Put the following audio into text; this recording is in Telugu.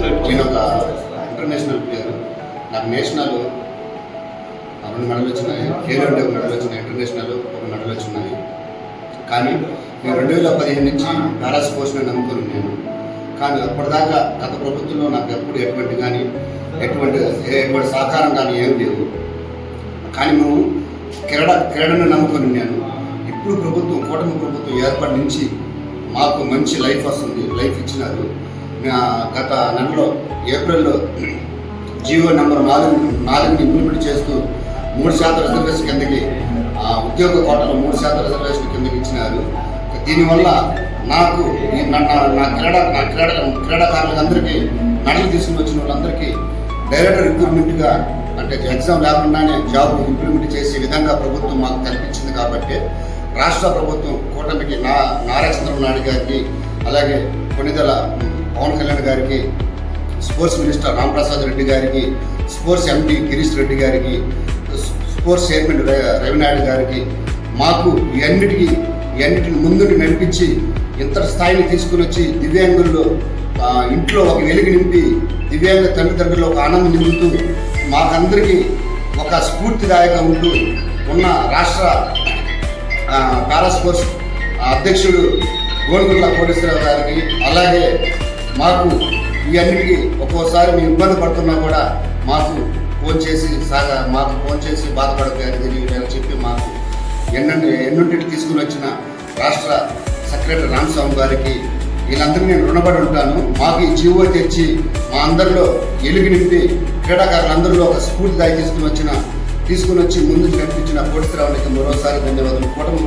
నేను ఒక ఇంటర్నేషనల్ ప్లేయర్ నాకు నేషనల్ రెండు మెడలు వచ్చినాయి. కేరళ అంటే ఒక మెడల్ వచ్చినాయి? ఇంటర్నేషనల్ ఒక మెడల్ వచ్చినాయి. కానీ నేను రెండు వేల పదిహేను నుంచి పారా స్పోర్ట్స్ని నమ్ముకుని నేను కానీ అప్పటిదాకా గత ప్రభుత్వంలో నాకు ఎప్పుడు ఎటువంటి కానీ ఎటువంటి ఎటువంటి సహకారం కానీ ఏం లేదు కానీ మేము క్రీడ క్రీడను నమ్ముకొని నేను ఇప్పుడు ప్రభుత్వం కూటమి ప్రభుత్వం ఏర్పాటు నుంచి మాకు మంచి లైఫ్ వస్తుంది. లైఫ్ ఇచ్చినారు. గత నెలలో ఏప్రిల్లో జియో నెంబర్ నాలుగు నాలుగుని ఇంప్లిమెంట్ చేస్తూ మూడు శాతం రిజర్వేషన్ కిందకి ఆ, ఉద్యోగ కోటలో మూడు శాతం రిజర్వేషన్ కిందకి ఇచ్చినారు. దీనివల్ల నాకు నా- నా క్రీడా నా క్రీడ క్రీడాకారులందరికీ మెడల్ తీసుకుని వచ్చిన వాళ్ళందరికీ డైరెక్టర్ రిక్రూట్మెంట్గా అంటే ఎగ్జామ్ లేకుండానే జాబ్ ఇంప్లిమెంట్ చేసే విధంగా ప్రభుత్వం మాకు కల్పించింది కాబట్టి రాష్ట్ర ప్రభుత్వం కూటమికి నా నారా చంద్రబాబు నాయుడు గారికి అలాగే కొనిదల పవన్ కళ్యాణ్ గారికి స్పోర్ట్స్ మినిస్టర్ రాంప్రసాద్ రెడ్డి గారికి స్పోర్ట్స్ ఎంపీ గిరీష్ రెడ్డి గారికి స్పోర్ట్స్ చైర్మన్ రవినాయుడు గారికి మాకు ఇవన్నిటికీ ఇవన్నిటిని ముందుకు నడిపించి ఇంత స్థాయిని తీసుకుని వచ్చి దివ్యాంగుల్లో ఇంట్లో ఒక వెలుగు నింపి దివ్యాంగ తల్లిదండ్రులు ఒక ఆనందం నింపుతూ మాకందరికీ ఒక స్ఫూర్తిదాయకంగా ఉంటూ ఉన్న రాష్ట్ర పారాస్పోర్ట్స్ పారా స్పోర్ట్స్ అధ్యక్షుడు గోల్గుంట్ల కోటేశ్వరరావు గారికి అలాగే మాకు ఇవన్నిటికీ ఒక్కోసారి మేము ఇబ్బంది పడుతున్నా కూడా మాకు ఫోన్ చేసి సాగా మాకు ఫోన్ చేసి బాధపడతాయని తెలియని చెప్పి మాకు ఎన్నంటి ఎన్నింటికి తీసుకుని వచ్చిన రాష్ట్ర సెక్రటరీ రామస్వామి గారికి వీళ్ళందరికీ నేను రుణపడి ఉంటాను. మాకు ఈ జీవో తెచ్చి మా అందరిలో ఎలుగు నింపి క్రీడాకారులందరిలో ఒక స్ఫూర్తి దాయి తీసుకుని వచ్చిన తీసుకుని వచ్చి ముందుకు నడిపించిన కోటిశ్రావునికి మరోసారి ధన్యవాదాలు. కుటుంబ